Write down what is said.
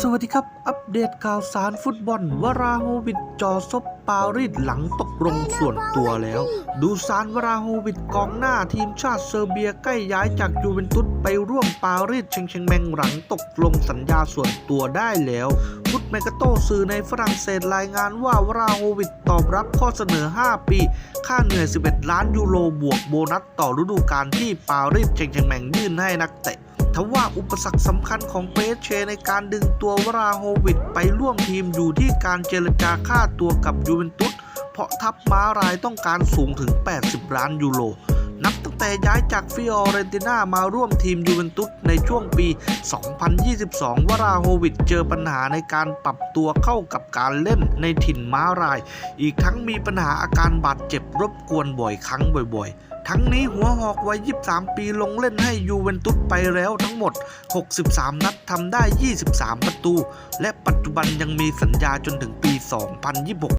สวัสดีครับ อัปเดตข่าวสารฟุตบอล วราโฮวิดจอซบปารีสหลังตกลงส่วนตัวแล้ว ดูซานวราโฮวิดกองหน้าทีมชาติเซอร์เบียใกล้ย้ายจากยูเวนตุสไปร่วมปารีสเชงเชงแมงหลังตกลงสัญญาส่วนตัวได้แล้วฟุตเมกาโตสื่อในฝรั่งเศสรายงานว่าวราโฮวิดตอบรับข้อเสนอ 5 ปี ค่าเหนื่อย 11 ล้านยูโรบวกโบนัสต่อฤดูกาลที่ปารีสเชงเชงแมงยื่นให้นักเตะ ทว่าอุปสรรคสำคัญของเปเชในการดึงตัววราโฮวิดไปร่วมทีมอยู่ที่การเจรจาค่าตัวกับยูเวนตุสเพราะทัพม้ารายต้องการสูงถึง 80 ล้านยูโรนับตั้งแต่ย้ายจากฟิออเรนติน่ามาร่วมทีมยูเวนตุสในช่วงปี 2022 วราโฮวิดเจอปัญหาในการปรับตัวเข้ากับการเล่นในถิ่นม้าราย อีกทั้งมีปัญหาอาการบาดเจ็บรบกวนบ่อยครั้งบ่อยๆ ทั้งนี้หัวหอกวัย 23 ปีลงเล่นให้ยูเวนตุสไปแล้วทั้งหมด 63 นัดทำได้ 23 ประตู และปัจจุบันยังมีสัญญาจนถึงปี 2026